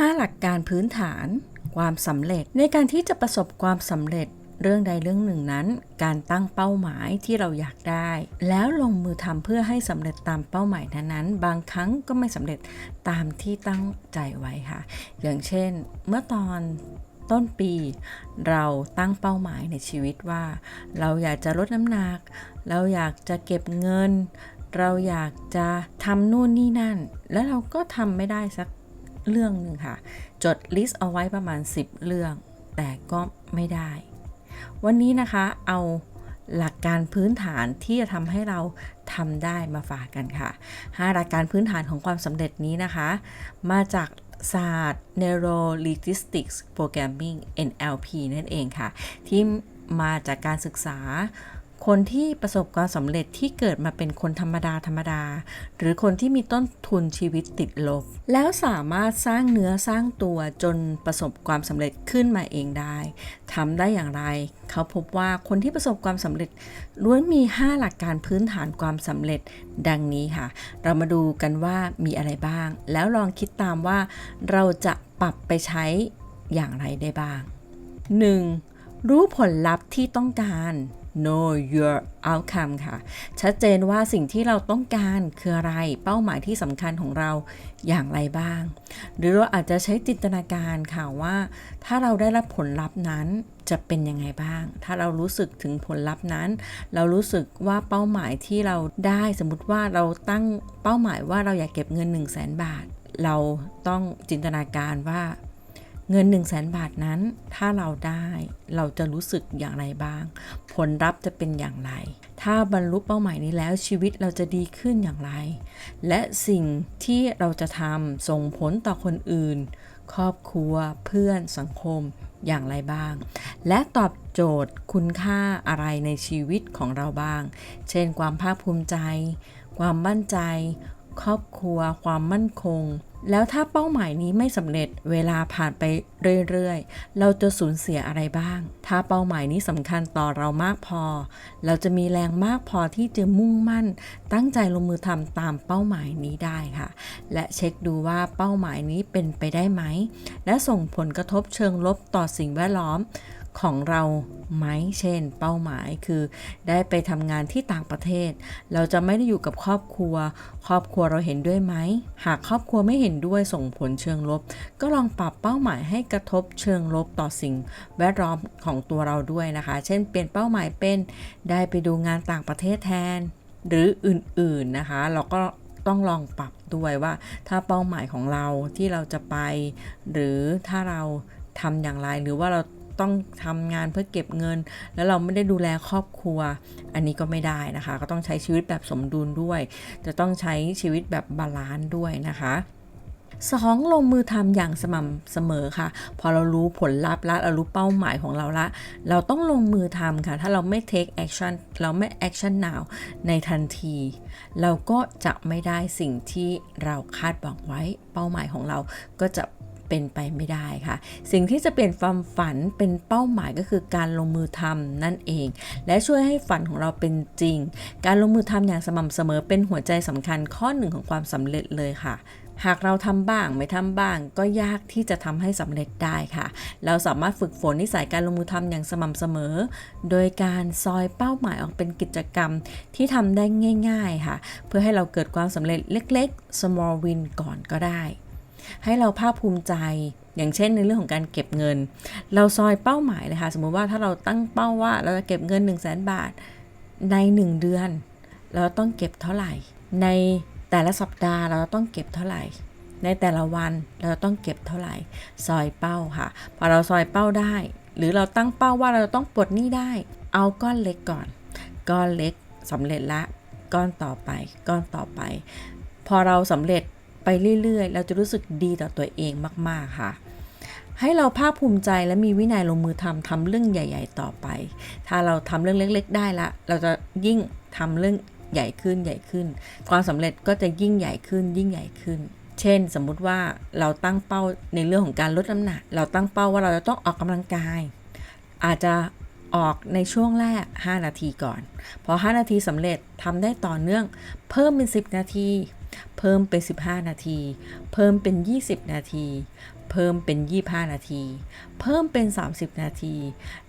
5 หลักการพื้นฐาน ความสำเร็จในการที่จะประสบความสำเร็จเรื่องใดเรื่องหนึ่งนั้น การตั้งเป้าหมายที่เราอยากได้ แล้วลงมือทำเพื่อให้สำเร็จตามเป้าหมายนั้นๆ บางครั้งก็ไม่สำเร็จตามที่ตั้งใจไว้ค่ะ อย่างเช่น เมื่อตอนต้นปี เราตั้งเป้าหมายในชีวิตว่า เราอยากจะลดน้ำหนัก เราอยากจะเก็บเงิน เราอยากจะทำนู่นนี่นั่น แล้วเราก็ทำไม่ได้สัก เรื่องหนึ่งค่ะ จดลิสต์เอาไว้ประมาณ 10 เรื่อง แต่ก็ไม่ได้ วันนี้นะคะเอาหลักการพื้นฐานที่จะทำให้เราทำได้มาฝากกันค่ะ 5 หลักการพื้นฐานของความสำเร็จนี้นะคะ มาจากศาสตร์ Neuro Linguistics Programming NLP นั่นเองค่ะ ที่มาจากการศึกษา คนที่ประสบความสำเร็จที่เกิดมาเป็นคนธรรมดาธรรมดา หรือคนที่มีต้นทุนชีวิตติดลบ แล้วสามารถสร้างเนื้อสร้างตัวจนประสบความสำเร็จขึ้นมาเองได้ทำได้อย่างไร เขาพบว่าคนที่ประสบความสำเร็จล้วนมี 5 หลักการพื้นฐานความสำเร็จดังนี้ค่ะ เรามาดูกันว่ามีอะไรบ้าง แล้วลองคิดตามว่าเราจะปรับไปใช้อย่างไรได้บ้าง 1. รู้ผลลัพธ์ที่ต้องการ know your outcome ค่ะ ชัดเจนว่าสิ่งที่เราต้องการคืออะไร เป้าหมายที่สำคัญของเราอย่างไรบ้าง หรือเราอาจจะใช้จินตนาการค่ะว่า ถ้าเราได้รับผลลัพธ์นั้นจะเป็นยังไงบ้าง ถ้าเรารู้สึกถึงผลลัพธ์นั้น เรารู้สึกว่าเป้าหมายที่เราได้สมมติว่าเราตั้งเป้าหมายว่าเราอยากเก็บเงิน 1 0 0 0 0แบาท เราต้องจินตนาการว่า เงิน 1 0 0 0 0แบาทนั้น ถ้าเราได้เราจะรู้สึกอย่างไรบ้าง ผลลัพธ์จะเป็นอย่างไร ถ้าบรรลุเป้าหมายนี้แล้วชีวิตเราจะดีขึ้นอย่างไร และสิ่งที่เราจะทำส่งผลต่อคนอื่น ครอบครัวเพื่อนสังคมอย่างไรบ้าง และตอบโจทย์คุณค่าอะไรในชีวิตของเราบ้าง เช่นความภาคภูมิใจ ความมั่นใจ ครอบครัว ความมั่นคง แล้วถ้าเป้าหมายนี้ไม่สำเร็จเวลาผ่านไปเรื่อยๆ เราจะสูญเสียอะไรบ้าง ถ้าเป้าหมายนี้สำคัญต่อเรามากพอ เราจะมีแรงมากพอที่จะมุ่งมั่น ตั้งใจลงมือทำตามเป้าหมายนี้ได้ค่ะ และเช็คดูว่าเป้าหมายนี้เป็นไปได้ไหม และส่งผลกระทบเชิงลบต่อสิ่งแวดล้อม ของเราไหมเช่น เป้าหมายคือได้ไปทำงานที่ต่างประเทศ เราจะไม่ได้อยู่กับครอบครัว ครอบครัวเราเห็นด้วยไหม หากครอบครัวไม่เห็นด้วยส่งผลเชิงลบ ก็ลองปรับเป้าหมายให้กระทบเชิงลบต่อสิ่งแวดล้อมของตัวเราด้วยนะคะ เช่น เปลี่ยนเป้าหมายเป็นได้ไปดูงานต่างประเทศแทน หรืออื่นๆนะคะ เราก็ต้องลองปรับด้วยว่า ถ้าเป้าหมายของเราที่เราจะไป หรือถ้าเราทำอย่างไรหรือว่าเรา ต้องทำงานเพื่อเก็บเงิน แล้วเราไม่ได้ดูแลครอบครัว อันนี้ก็ไม่ได้นะคะ ก็ต้องใช้ชีวิตแบบสมดุลด้วย จะต้องใช้ชีวิตแบบบาลานซ์ด้วยนะคะสองลงมือทำอย่างสม่ำเสมอค่ะ พอเรารู้ผลลัพธ์ละเรารู้เป้าหมายของเราละ เราต้องลงมือทำค่ะ ถ้าเราไม่ take action เราไม่ action now ในทันที เราก็จะไม่ได้สิ่งที่เราคาดหวังไว้ เป้าหมายของเราก็จะ เป็นไปไม่ได้ค่ะ สิ่งที่จะเปลี่ยนความฝันเป็นเป้าหมายก็คือการลงมือทำนั่นเอง และช่วยให้ฝันของเราเป็นจริง การลงมือทำอย่างสม่ำเสมอเป็นหัวใจสำคัญข้อหนึ่งของความสำเร็จเลยค่ะหากเราทำบ้างไม่ทำบ้าง ก็ยากที่จะทำให้สำเร็จได้ค่ะ เราสามารถฝึกฝนนิสัยการลงมือทำอย่างสม่ำเสมอ โดยการซอยเป้าหมายออกเป็นกิจกรรมที่ทำได้ง่าย ๆค่ะ เพื่อให้เราเกิดความสำเร็จเล็ก ๆ small win ก่อนก็ได้ ให้เราภาคภูมิใจ อย่างเช่นในเรื่องของการเก็บเงิน เราซอยเป้าหมายเลยค่ะสมมุติว่าถ้าเราตั้งเป้าว่าเราจะเก็บเงิน 1 0 0 0 0แบาทใน 1 เดือน เราต้องเก็บเท่าไหร่ ในแต่ละสัปดาห์เราต้องเก็บเท่าไหร่ ในแต่ละวันเราต้องเก็บเท่าไหร่ ซอยเป้าค่ะ พอเราซอยเป้าได้ หรือเราตั้งเป้าว่าเราต้องปลดหนี้ได้ เอาก้อนเล็กก่อน ก้อนเล็กสำเร็จละ ก้อนต่อไป ก้อนต่อไป พอเราสำเร็จ ไปเรื่อยๆ เราจะรู้สึกดีต่อตัวเองมากๆค่ะ ให้เราภาคภูมิใจและมีวินัยลงมือทำทำเรื่องใหญ่ ๆ ต่อไป ถ้าเราทำเรื่องเล็ก ๆ ได้ละ เราจะยิ่งทำเรื่องใหญ่ขึ้นใหญ่ขึ้น ความสำเร็จก็จะยิ่งใหญ่ขึ้นยิ่งใหญ่ขึ้น เช่น สมมุติว่าเราตั้งเป้าในเรื่องของการลดน้ำหนัก เราตั้งเป้าว่าเราจะต้องออกกำลังกาย อาจจะออกในช่วงแรก 5 นาทีก่อน พอ 5 นาทีสำเร็จทำได้ต่อเนื่อง เพิ่มเป็น 10 นาที เพิ่มเป็น 15 นาที เพิ่มเป็น 20 นาที เพิ่มเป็น 25 นาที เพิ่มเป็น 30 นาที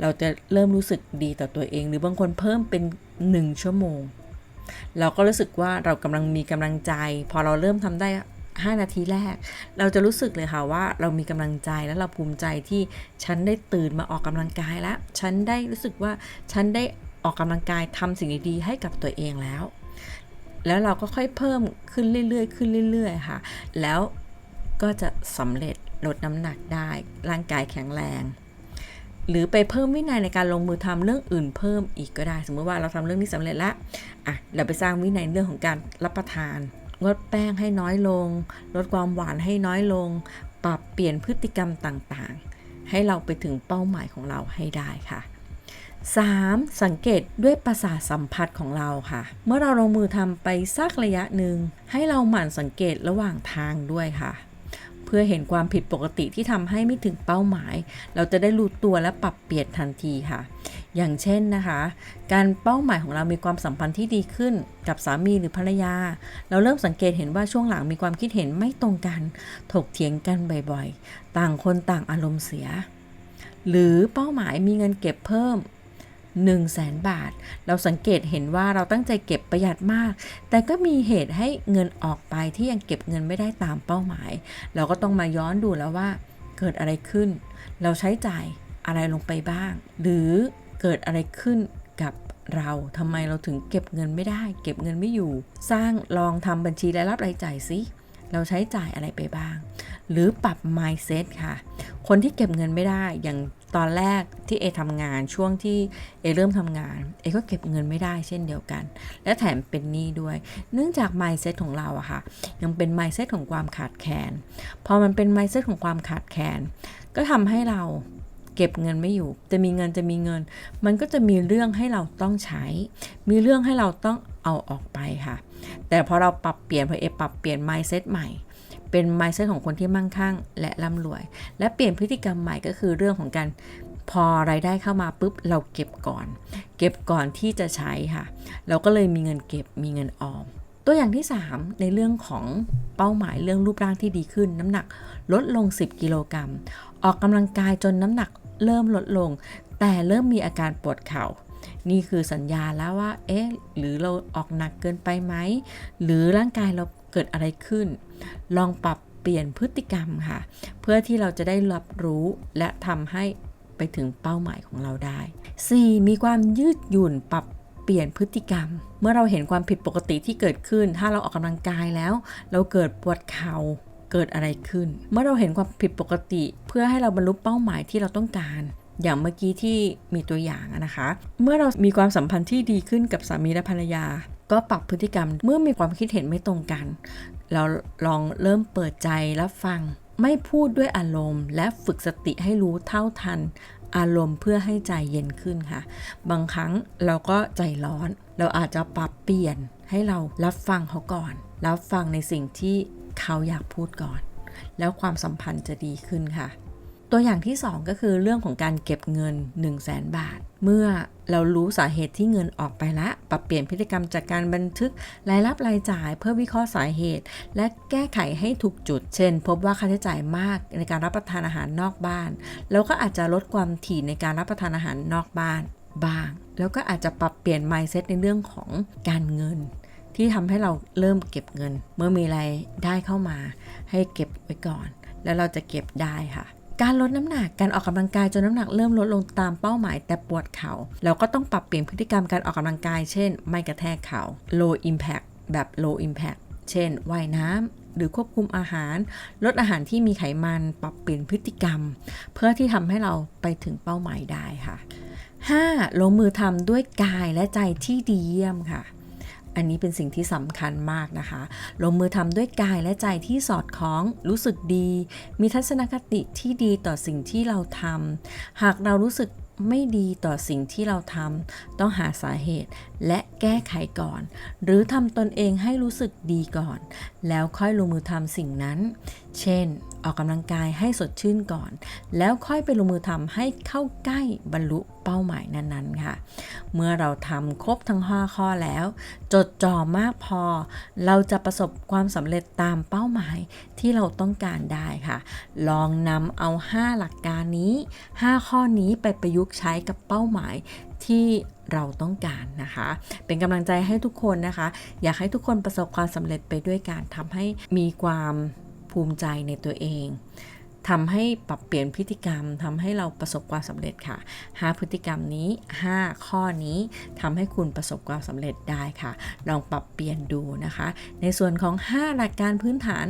เราจะเริ่มรู้สึกดีต่อตัวเอง หรือบางคนเพิ่มเป็น 1 ชั่วโมง เราก็รู้สึกว่าเรากำลังมีกำลังใจ พอเราเริ่มทำได้ 5 นาทีแรก เราจะรู้สึกเลยค่ะว่าเรามีกำลังใจและเราภูมิใจที่ฉันได้ตื่นมาออกกำลังกายแล้ว ฉันได้รู้สึกว่าฉันได้ออกกำลังกายทำสิ่งดีๆให้กับตัวเองแล้ว แล้วเราก็ค่อยเพิ่มขึ้นเรื่อยๆ ขึ้นเรื่อยๆ ค่ะ แล้วก็จะสำเร็จลดน้ำหนักได้ ร่างกายแข็งแรง หรือไปเพิ่มวินัยในการลงมือทำเรื่องอื่นเพิ่มอีกก็ได้ สมมติว่าเราทำเรื่องนี้สำเร็จแล้วอะเราไปสร้างวินัยเรื่องของการรับประทานลดแป้งให้น้อยลง ลดความหวานให้น้อยลง ปรับเปลี่ยนพฤติกรรมต่างๆ ให้เราไปถึงเป้าหมายของเราให้ได้ค่ะ 3. สังเกตด้วยประสาทสัมผัสของเราค่ะ เมื่อเราลงมือทำไปสักระยะหนึ่ง ให้เราหมั่นสังเกตระหว่างทางด้วยค่ะ เพื่อเห็นความผิดปกติที่ทำให้ไม่ถึงเป้าหมาย เราจะได้รู้ตัวและปรับเปลี่ยนทันทีค่ะ อย่างเช่นนะคะ การเป้าหมายของเรามีความสัมพันธ์ที่ดีขึ้นกับสามีหรือภรรยา เราเริ่มสังเกตเห็นว่าช่วงหลังมีความคิดเห็นไม่ตรงกัน ถกเถียงกันบ่อยๆ ต่างคนต่างอารมณ์เสีย หรือเป้าหมายมีเงินเก็บเพิ่ม 1 0 0 0 0แสนบาท เราสังเกตเห็นว่าเราตั้งใจเก็บประหยัดมาก แต่ก็มีเหตุให้เงินออกไปที่ยังเก็บเงินไม่ได้ตามเป้าหมาย เราก็ต้องมาย้อนดูแล้วว่า เกิดอะไรขึ้น เราใช้จ่ายอะไรลงไปบ้าง หรือเกิดอะไรขึ้นกับเราทำไมเราถึงเก็บเงินไม่ได้ เก็บเงินไม่อยู่ สร้างลองทำบัญชีรายรับรายจ่ายสิเราใช้จ่ายอะไรไปบ้าง หรือปรับ mindset ค่ะ คนที่เก็บเงินไม่ได้อย่าง ตอนแรกที่เอทำงานช่วงที่เอเริ่มทำงานเอก็เก็บเงินไม่ได้เช่นเดียวกัน และแถมเป็นหนี้ด้วย เนื่องจาก mindset ของเราอะค่ะ ยังเป็น mindset ของความขาดแคลนพอมันเป็น mindset ของความขาดแคลนก็ทำให้เราเก็บเงินไม่อยู่ จะมีเงินจะมีเงิน มันก็จะมีเรื่องให้เราต้องใช้ มีเรื่องให้เราต้องเอาออกไปค่ะ แต่พอเราปรับเปลี่ยนพอเอปรับเปลี่ยน mindset ใหม่ เป็น mindset ของคนที่มั่งคั่ง และร่ำรวย และเปลี่ยนพฤติกรรมใหม่ก็คือเรื่องของการพอรายได้เข้ามาปุ๊บเราเก็บก่อน เก็บก่อนที่จะใช้ค่ะ เราก็เลยมีเงินเก็บมีเงินออม ตัวอย่างที่ 3 ในเรื่องของเป้าหมายเรื่องรูปร่างที่ดีขึ้น น้ำหนักลดลง 10 กิโลกรัมออกกำลังกายจนน้ำหนักเริ่มลดลง แต่เริ่มมีอาการปวดเข่า นี่คือสัญญาแล้วว่า เอ๊ะ หรือเราออกหนักเกินไปไหม หรือร่างกายเรา เกิดอะไรขึ้น ลองปรับเปลี่ยนพฤติกรรมค่ะ เพื่อที่เราจะได้รับรู้และทำให้ไปถึงเป้าหมายของเราได้ 4. มีความยืดหยุ่นปรับเปลี่ยนพฤติกรรม เมื่อเราเห็นความผิดปกติที่เกิดขึ้น ถ้าเราออกกำลังกายแล้ว เราเกิดปวดเข่าเกิดอะไรขึ้น เมื่อเราเห็นความผิดปกติ เพื่อให้เราบรรลุเป้าหมายที่เราต้องการ อย่างเมื่อกี้ที่มีตัวอย่างนะคะ เมื่อเรามีความสัมพันธ์ที่ดีขึ้นกับสามีและภรรยา ก็ปรับพฤติกรรมเมื่อมีความคิดเห็นไม่ตรงกัน เราลองเริ่มเปิดใจรับฟัง ไม่พูดด้วยอารมณ์ และฝึกสติให้รู้เท่าทัน อารมณ์เพื่อให้ใจเย็นขึ้นค่ะ บางครั้งเราก็ใจร้อน เราอาจจะปรับเปลี่ยนให้เรารับฟังเขาก่อน รับฟังในสิ่งที่เขาอยากพูดก่อน แล้วความสัมพันธ์จะดีขึ้นค่ะ ตัวอย่างที่ 2 ก็คือเรื่องของการเก็บเงิน 1 0 0 0 0แสนบาท เมื่อเรารู้สาเหตุที่เงินออกไปละ ปรับเปลี่ยนพฤติกรรมจากการบันทึกรายรับรายจ่าย เพื่อวิเคราะห์สาเหตุ และแก้ไขให้ถูกจุด เช่น พบว่าค่าใช้จ่ายมากในการรับประทานอาหารนอกบ้าน แล้วก็อาจจะลดความถี่ในการรับประทานอาหารนอกบ้านบ้าง แล้วก็อาจจะปรับเปลี่ยน mindset ในเรื่องของการเงิน ที่ทำให้เราเริ่มเก็บเงิน เมื่อมีรายได้เข้ามา ให้เก็บไว้ก่อน แล้วเราจะเก็บได้ค่ะ การลดน้ำหนักการออกกำลังกายจนน้ำหนักเริ่มลดลงตามเป้าหมายแต่ปวดเขา่าเราก็ต้องปรับเปลี่ยนพฤติกรรมการออกกำลังกายเช่น ไม่กระแทกเขา่า low impact แบบ low impact เช่นว่ายน้ำหรือควบคุมอาหาร ลดอาหารที่มีไขมันปรับเปลี่ยนพฤติกรรม เพื่อที่ทำให้เราไปถึงเป้าหมายได้ค่ะ 5. ลงมือทำด้วยกายและใจที่ดีเยี่ยมค่ะ อันนี้เป็นสิ่งที่สำคัญมากนะคะ ลงมือทำด้วยกายและใจที่สอดคล้อง รู้สึกดี มีทัศนคติที่ดีต่อสิ่งที่เราทำ หากเรารู้สึกไม่ดีต่อสิ่งที่เราทำต้องหาสาเหตุ และแก้ไขก่อน หรือทำตนเองให้รู้สึกดีก่อน แล้วค่อยลงมือทำสิ่งนั้น เช่น ออกกำลังกายให้สดชื่นก่อน แล้วค่อยไปลงมือทำให้เข้าใกล้บรรลุเป้าหมายนั้นๆค่ะ เมื่อเราทำครบทั้ง5ข้อแล้ว จดจ่อมากพอ เราจะประสบความสำเร็จตามเป้าหมายที่เราต้องการได้ค่ะ ลองนำเอา 5 หลักการนี้ 5 ข้อนี้ไปประยุกต์ใช้กับเป้าหมายที่ เราต้องการนะคะ เป็นกำลังใจให้ทุกคนนะคะ อยากให้ทุกคนประสบความสำเร็จไปด้วยการทำให้มีความภูมิใจในตัวเองทำให้ปรับเปลี่ยนพฤติกรรมทำให้เราประสบความสำเร็จค่ะ 5 พฤติกรรมนี้ 5 ข้อนี้ทำให้คุณประสบความสำเร็จได้ค่ะ ลองปรับเปลี่ยนดูนะคะ ในส่วนของ 5 หลักการพื้นฐาน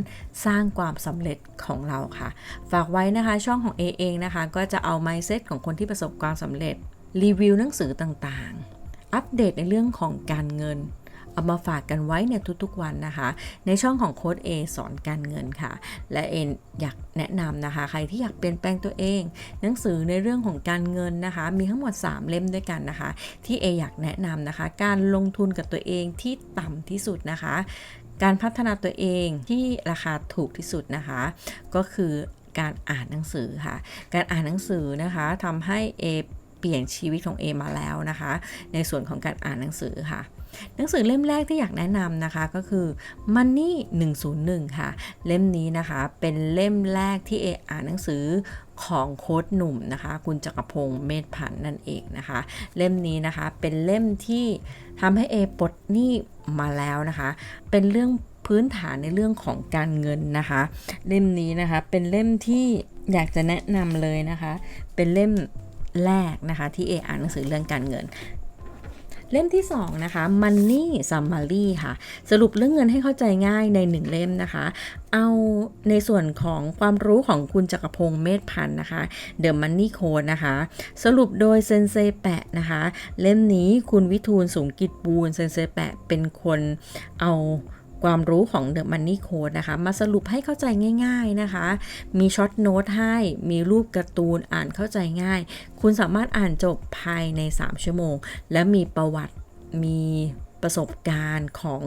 สร้างความสำเร็จของเราค่ะ ฝากไว้นะคะช่องของ A เองนะคะ ก็จะเอา mindset ของคนที่ประสบความสำเร็จ รีวิวหนังสือต่างๆ อัปเดตในเรื่องของการเงิน เอามาฝากกันไว้ในทุกๆวันนะคะ ในช่องของโค้ด A สอนการเงินค่ะ และเอ็นอยากแนะนำนะคะ ใครที่อยากเปลี่ยนแปลงตัวเอง หนังสือในเรื่องของการเงินนะคะ มีทั้งหมด 3 เล่มด้วยกันนะคะ ที่เออยากแนะนำนะคะ การลงทุนกับตัวเองที่ต่ำที่สุดนะคะการพัฒนาตัวเองที่ราคาถูกที่สุดนะคะ ก็คือการอ่านหนังสือค่ะ การอ่านหนังสือนะคะทำให้เอ เปลี่ยนชีวิตของเอมาแล้วนะคะ ในส่วนของการอ่านหนังสือค่ะหนังสือเล่มแรกที่อยากแนะนำนะคะก็คือ Money 101 ค่ะ เล่มนี้นะคะเป็นเล่มแรกที่เออ่านหนังสือของโค้ดหนุ่มนะคะ คุณจักรพงศ์เมธพันธ์นั่นเองนะคะ เล่มนี้นะคะเป็นเล่มที่ทำให้เอปลดหนี้มาแล้วนะคะ เป็นเรื่องพื้นฐานในเรื่องของการเงินนะคะ เล่มนี้นะคะเป็นเล่มที่อยากจะแนะนำเลยนะคะ เป็นเล่ม แรกนะคะ ที่เออ่านหนังสือเรื่องการเงินเล่มที่ 2 นะคะ Money Summary ค่ะ สรุปเรื่องเงินให้เข้าใจง่ายใน 1 เล่มนะคะ เอาในส่วนของความรู้ของคุณจักรพงศ์เมธพันธ์นะคะ The Money Code นะคะ สรุปโดยเซนเซแปะนะคะ เล่มนี้คุณวิทูลสูงกิจบูรเซนเซแปะเป็นคนเอา ความรู้ของ The Money Code นะคะ มาสรุปให้เข้าใจง่าย ๆนะคะ มีช็อตโน้ตให้ มีรูปการ์ตูนอ่านเข้าใจง่าย คุณสามารถอ่านจบภายใน 3 ชั่วโมง และมีประวัติมีประสบการณ์ของ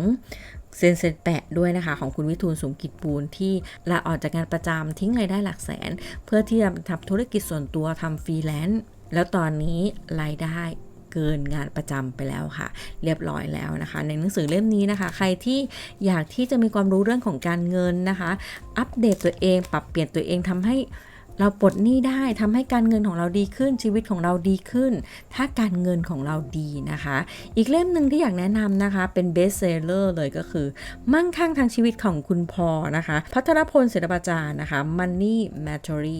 เซนเซนแปะด้วยนะคะ ของคุณวิทูลสูงกิจปูนที่ลาออกจากงานประจำทิ้งรายได้หลักแสน เพื่อที่จะทำธุรกิจส่วนตัวทำฟรีแลนซ์แล้วตอนนี้รายได้ เกินงานประจำไปแล้วค่ะ เรียบร้อยแล้วนะคะ ในหนังสือเล่มนี้นะคะ ใครที่อยากที่จะมีความรู้เรื่องของการเงินนะคะ อัปเดตตัวเอง ปรับเปลี่ยนตัวเองทำให้ เราปลดหนี้ได้ทำให้การเงินของเราดีขึ้นชีวิตของเราดีขึ้น ถ้าการเงินของเราดีนะคะ อีกเล่มหนึ่งที่อยากแนะนำนะคะเป็นเบสเซลเลอร์เลยก็คือ มั่งคั่งทางชีวิตของคุณพอนะคะ พัทรพลศิลปาจารย์นะคะ Money Mastery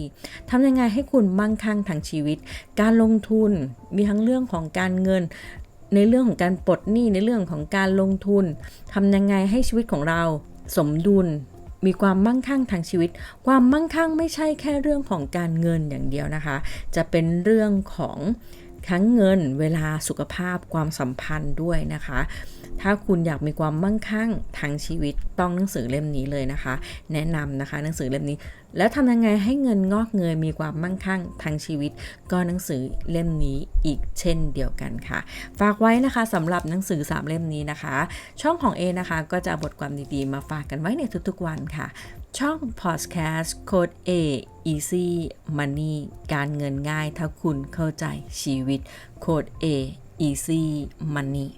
ทำยังไงให้คุณมั่งคั่งทางชีวิต การลงทุนมีทั้งเรื่องของการเงินในเรื่องของการปลดหนี้ในเรื่องของการลงทุนทำยังไงให้ชีวิตของเราสมดุล มีความมั่งคั่งทางชีวิต ความมั่งคั่งไม่ใช่แค่เรื่องของการเงินอย่างเดียวนะคะ จะเป็นเรื่องของทั้งเงินเวลาสุขภาพความสัมพันธ์ด้วยนะคะ ถ้าคุณอยากมีความมั่งคั่งทางชีวิตต้องหนังสือเล่มนี้เลยนะคะ แนะนำนะคะหนังสือเล่มนี้ แล้วทำยังไงให้เงินงอกเงยมีความมั่งคั่งทางชีวิต ก็หนังสือเล่มนี้อีกเช่นเดียวกันค่ะ ฝากไว้นะคะสำหรับหนังสือ 3 เล่มนี้นะคะ ช่องของ A นะคะ ก็จะบทความดีๆ มาฝากกันไว้ในทุกๆวันค่ะ ช่อง Podcast Code A Easy Money การเงินง่ายถ้าคุณเข้าใจชีวิต Code A Easy Money